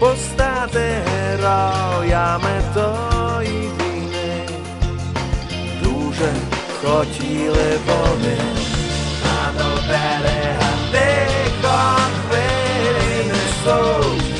postate rojáme to i vine Duže chodili vode a do bereha tychon chvíli nesou.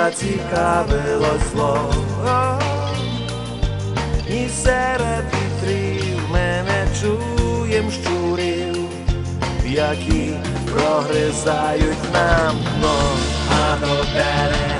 зацікавило зло. І серед вітрів мене чуєм щурів, які прогризають нам дно, а до берега